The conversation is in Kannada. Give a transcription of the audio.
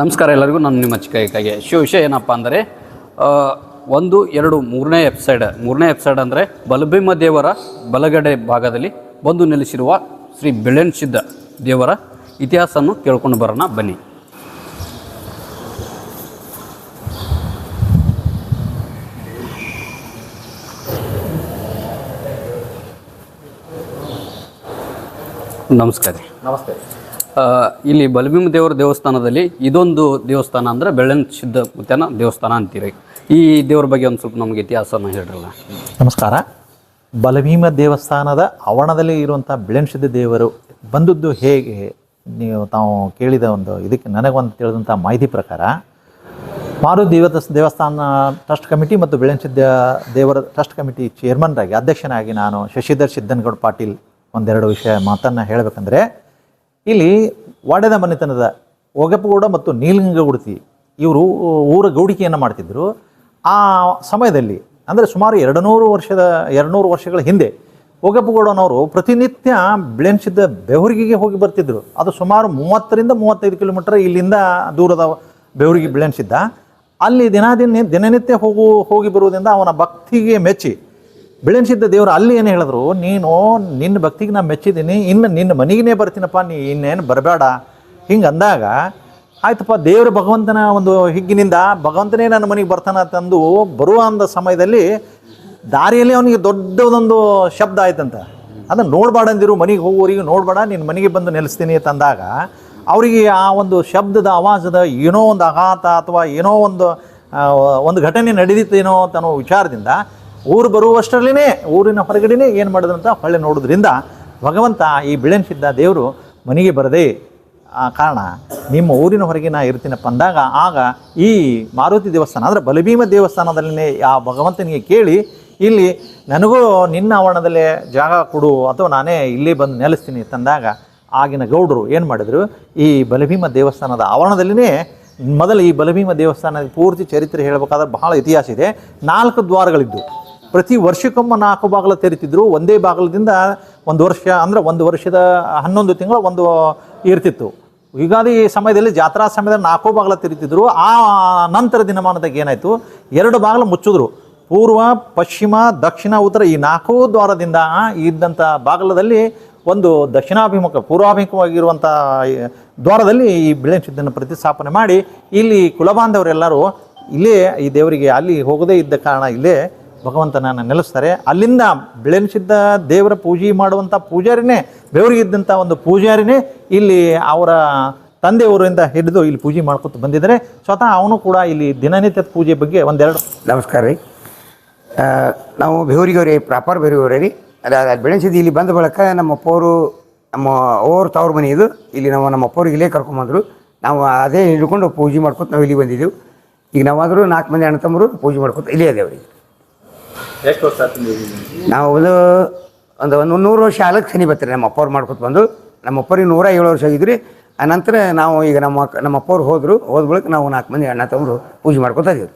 ನಮಸ್ಕಾರ ಎಲ್ಲರಿಗೂ, ನಾನು ನಿಮ್ಮ ಚಿಕ್ಕ ಶಿವ ವಿಷಯ ಏನಪ್ಪ ಅಂದರೆ ಒಂದು, ಎರಡು, ಮೂರನೇ ಎಪಿಸೈಡ್ ಮೂರನೇ ಎಪಿಸೈಡ್ ಅಂದರೆ ಬಲಭೀಮ ದೇವರ ಬಲಗಡೆ ಭಾಗದಲ್ಲಿ ಬಂದು ನೆಲೆಸಿರುವ ಶ್ರೀ ಬೆಳೆನ್ ಸಿದ್ಧ ದೇವರ ಇತಿಹಾಸವನ್ನು ಕೇಳ್ಕೊಂಡು ಬರೋಣ, ಬನ್ನಿ. ನಮಸ್ಕಾರ. ನಮಸ್ತೆ. ಇಲ್ಲಿ ಬಲಭೀಮ ದೇವರ ದೇವಸ್ಥಾನದಲ್ಲಿ ಇದೊಂದು ದೇವಸ್ಥಾನ ಅಂದರೆ ಬೆಳ್ಳನ್ ಸಿದ್ಧ ಮುತ್ಯನ ದೇವಸ್ಥಾನ ಅಂತೀರಿ. ಈ ದೇವರ ಬಗ್ಗೆ ಒಂದು ಸ್ವಲ್ಪ ನಮಗೆ ಇತಿಹಾಸವನ್ನು ಹೇಳಿರಲ್ಲ. ನಮಸ್ಕಾರ. ಬಲಭೀಮ ದೇವಸ್ಥಾನದ ಆವರಣದಲ್ಲಿ ಇರುವಂಥ ಬಿಳೆನ್ಸಿದ್ದ ದೇವರು ಬಂದದ್ದು ಹೇಗೆ? ನೀವು ತಾವು ಕೇಳಿದ ಒಂದು ಇದಕ್ಕೆ ನನಗೊಂದು ತಿಳಿದಂಥ ಮಾಹಿತಿ ಪ್ರಕಾರ ಮಾರು ದೇವ ದೇವಸ್ಥಾನ ಟ್ರಸ್ಟ್ ಕಮಿಟಿ ಮತ್ತು ಬೆಳೆನ್ಸಿದ್ದ ದೇವರ ಟ್ರಸ್ಟ್ ಕಮಿಟಿ ಚೇರ್ಮನ್ರಾಗಿ ಅಧ್ಯಕ್ಷನಾಗಿ ನಾನು ಶಶಿಧರ್ ಸಿದ್ದನಗೌಡ ಪಾಟೀಲ್ ಒಂದೆರಡು ವಿಷಯ ಮಾತನ್ನು ಹೇಳಬೇಕಂದ್ರೆ ಇಲ್ಲಿ ವಾಡೆದ ಮನೆತನದ ಒಗೆಪಗೌಡ ಮತ್ತು ನೀಲಗಂಗಗುಡತಿ ಇವರು ಊರ ಗೌಡಿಕೆಯನ್ನು ಮಾಡ್ತಿದ್ದರು ಆ ಸಮಯದಲ್ಲಿ, ಅಂದರೆ ಸುಮಾರು ಎರಡು ನೂರು ವರ್ಷದ, ಎರಡುನೂರು ವರ್ಷಗಳ ಹಿಂದೆ ಒಗಪ್ಪಗೌಡನವರು ಪ್ರತಿನಿತ್ಯ ಬೆಳೆಸಿದ್ದ ಬೆವರಿಗೆಗೆ ಹೋಗಿ ಬರ್ತಿದ್ದರು ಅದು ಸುಮಾರು ಮೂವತ್ತರಿಂದ ಮೂವತ್ತೈದು ಕಿಲೋಮೀಟರ್ ಇಲ್ಲಿಂದ ದೂರದ ಬೆವರಿಗೆ ಬೆಳೆಸಿದ್ದ. ಅಲ್ಲಿ ದಿನ ದಿನ ದಿನನಿತ್ಯ ಹೋಗು, ಹೋಗಿ ಬರುವುದರಿಂದ ಅವನ ಭಕ್ತಿಗೆ ಮೆಚ್ಚಿ ಬೆಳೆಸಿದ್ದ ದೇವರು ಅಲ್ಲಿ ಏನು ಹೇಳಿದ್ರು, ನೀನು ನಿನ್ನ ಭಕ್ತಿಗೆ ನಾನು ಮೆಚ್ಚಿದ್ದೀನಿ, ಇನ್ನು ನಿನ್ನ ಮನೆಗೇ ಬರ್ತೀನಪ್ಪ, ನೀ ಇನ್ನೇನು ಬರಬೇಡ ಹಿಂಗೆ ಅಂದಾಗ, ಆಯ್ತಪ್ಪ, ದೇವ್ರ ಭಗವಂತನ ಒಂದು ಹಿಗ್ಗಿನಿಂದ ಭಗವಂತನೇ ನನ್ನ ಮನೆಗೆ ಬರ್ತಾನ ತಂದು ಬರುವ ಅಂದ ಸಮಯದಲ್ಲಿ ದಾರಿಯಲ್ಲಿ ಅವನಿಗೆ ದೊಡ್ಡದೊಂದು ಶಬ್ದ ಆಯ್ತಂತ. ಅದನ್ನು ನೋಡಬೇಡಂದಿರು ಮನೆಗೆ ಹೋಗೋರಿಗೆ ನೋಡಬೇಡ, ನಿನ್ನ ಮನೆಗೆ ಬಂದು ನೆಲೆಸ್ತೀನಿ ತಂದಾಗ ಅವರಿಗೆ ಆ ಒಂದು ಶಬ್ದದ, ಆವಾಜದ ಏನೋ ಒಂದು ಆಘಾತ ಅಥವಾ ಏನೋ ಒಂದು ಒಂದು ಘಟನೆ ನಡೆದಿತ್ತೇನೋ ಅಂತ ವಿಚಾರದಿಂದ ಊರು ಬರುವಷ್ಟರಲ್ಲಿನೇ, ಊರಿನ ಹೊರಗಡೆನೇ ಏನು ಮಾಡಿದ್ರಂತ ಹೊಳ್ಳೆ ನೋಡೋದ್ರಿಂದ ಭಗವಂತ ಈ ಬಿಳೆನ್ಸಿದ್ದ ದೇವರು ಮನೆಗೆ ಬರದೇ, ಆ ಕಾರಣ ನಿಮ್ಮ ಊರಿನ ಹೊರಗೆ ನಾ ಇರ್ತೀನಪ್ಪ ಅಂದಾಗ ಆಗ ಈ ಮಾರುತಿ ದೇವಸ್ಥಾನ, ಅಂದರೆ ಬಲಭೀಮ ದೇವಸ್ಥಾನದಲ್ಲಿನೇ ಆ ಭಗವಂತನಿಗೆ ಕೇಳಿ, ಇಲ್ಲಿ ನನಗೂ ನಿನ್ನ ಆವರಣದಲ್ಲೇ ಜಾಗ ಕೊಡು ಅಥವಾ ನಾನೇ ಇಲ್ಲೇ ಬಂದು ನೆಲೆಸ್ತೀನಿ ತಂದಾಗ ಆಗಿನ ಗೌಡರು ಏನು ಮಾಡಿದರು, ಈ ಬಲಭೀಮ ದೇವಸ್ಥಾನದ ಆವರಣದಲ್ಲಿನೇ ಮೊದಲು ಈ ಬಲಭೀಮ ದೇವಸ್ಥಾನದ ಪೂರ್ತಿ ಚರಿತ್ರೆ ಹೇಳಬೇಕಾದ್ರೆ ಬಹಳ ಇತಿಹಾಸ ಇದೆ. ನಾಲ್ಕು ದ್ವಾರಗಳಿದ್ದು. ಪ್ರತಿ ವರ್ಷಕ್ಕೊಮ್ಮೆ ನಾಲ್ಕು ಬಾಗಿಲು ತೆರಿತಿದ್ರು. ಒಂದೇ ಬಾಗಿಲದಿಂದ ಒಂದು ವರ್ಷ ಅಂದರೆ ಒಂದು ವರ್ಷದ ಹನ್ನೊಂದು ತಿಂಗಳು ಒಂದು ಇರ್ತಿತ್ತು. ಯುಗಾದಿ ಸಮಯದಲ್ಲಿ ಜಾತ್ರಾ ಸಮಯದಲ್ಲಿ ನಾಲ್ಕು ಬಾಗಿಲು ತೆರಿತಿದ್ರು. ಆ ನಂತರ ದಿನಮಾನದಾಗ ಏನಾಯಿತು? ಎರಡು ಬಾಗಿಲು ಮುಚ್ಚಿದ್ರು. ಪೂರ್ವ, ಪಶ್ಚಿಮ, ದಕ್ಷಿಣ, ಉತ್ತರ ಈ ನಾಲ್ಕು ದ್ವಾರದಿಂದ ಇದ್ದಂಥ ಬಾಗಿಲದಲ್ಲಿ ಒಂದು ದಕ್ಷಿಣಾಭಿಮುಖ ಪೂರ್ವಾಭಿಮುಖವಾಗಿರುವಂಥ ದ್ವಾರದಲ್ಲಿ ಈ ಬಿಳೆಸಿದ್ದನ್ನು ಪ್ರತಿಸ್ಥಾಪನೆ ಮಾಡಿ ಇಲ್ಲಿ ಕುಲಬಾಂಧವರೆಲ್ಲರೂ ಇಲ್ಲೇ ಈ ದೇವರಿಗೆ ಅಲ್ಲಿ ಹೋಗದೇ ಇದ್ದ ಕಾರಣ ಇಲ್ಲೇ ಭಗವಂತನನ್ನು ನೆಲೆಸ್ತಾರೆ ಅಲ್ಲಿಂದ ಬೆಳೆಸಿದ್ದ ದೇವರ ಪೂಜೆ ಮಾಡುವಂಥ ಪೂಜಾರಿನೇ ಬೆವರಿಗಿದ್ದಂಥ ಒಂದು ಪೂಜಾರಿನೇ ಇಲ್ಲಿ ಅವರ ತಂದೆಯವರಿಂದ ಹಿಡಿದು ಇಲ್ಲಿ ಪೂಜೆ ಮಾಡ್ಕೊತ ಬಂದಿದ್ದಾರೆ. ಸ್ವತಃ ಅವನು ಕೂಡ ಇಲ್ಲಿ ದಿನನಿತ್ಯದ ಪೂಜೆ ಬಗ್ಗೆ ಒಂದೆರಡು ನಮಸ್ಕಾರ ರೀ. ನಾವು ಬೆವರಿಗೆ ಪ್ರಾಪರ್ ಬೆವರಿಗೆ ರೀ. ಅದು ಬೆಳೆಸಿದ್ದು ಇಲ್ಲಿ ಬಂದ ಬಳಿಕ ನಮ್ಮ ಅಪ್ಪವರು ನಮ್ಮ ಅವ್ರ ತವ್ರ ಮನೆ ಇದು. ಇಲ್ಲಿ ನಾವು ನಮ್ಮ ಅಪ್ಪವ್ರಿಗೆ ಇಲ್ಲೇ ಕರ್ಕೊಂಬಂದರು ನಾವು ಅದೇ ಹಿಡ್ಕೊಂಡು ಪೂಜೆ ಮಾಡ್ಕೊತ ನಾವು ಇಲ್ಲಿ ಬಂದಿದ್ದೆವು. ಈಗ ನಾವಾದರೂ ನಾಲ್ಕು ಮಂದಿ ಅಣ್ಣ ತಮ್ಮರು ಪೂಜೆ ಮಾಡ್ಕೊತ ಇಲ್ಲೇ ಅದೇವ್ರಿ ಎಷ್ಟು ನಾವು ಒಂದು ಒಂದು ಒಂದು ನೂರು ವರ್ಷ ಆಲಕ್ಕೆ ಸನಿ ಬರ್ತಾರೆ, ನಮ್ಮ ಅಪ್ಪವ್ರು ಮಾಡ್ಕೊತ ಬಂದು. ನಮ್ಮ ಅಪ್ಪರಿಗೆ ನೂರ ಏಳು ವರ್ಷ ಆಗಿದ್ರಿ. ಆ ನಂತರ ನಾವು ಈಗ ನಮ್ಮ ನಮ್ಮ ಅಪ್ಪವ್ರು ಹೋದರು, ಹೋದ ಬಳಿಕ ನಾವು ನಾಲ್ಕು ಮಂದಿ ಅಣ್ಣ ತಗೊಂಡು ಪೂಜೆ ಮಾಡ್ಕೊತಾ ಇದೀವಿ.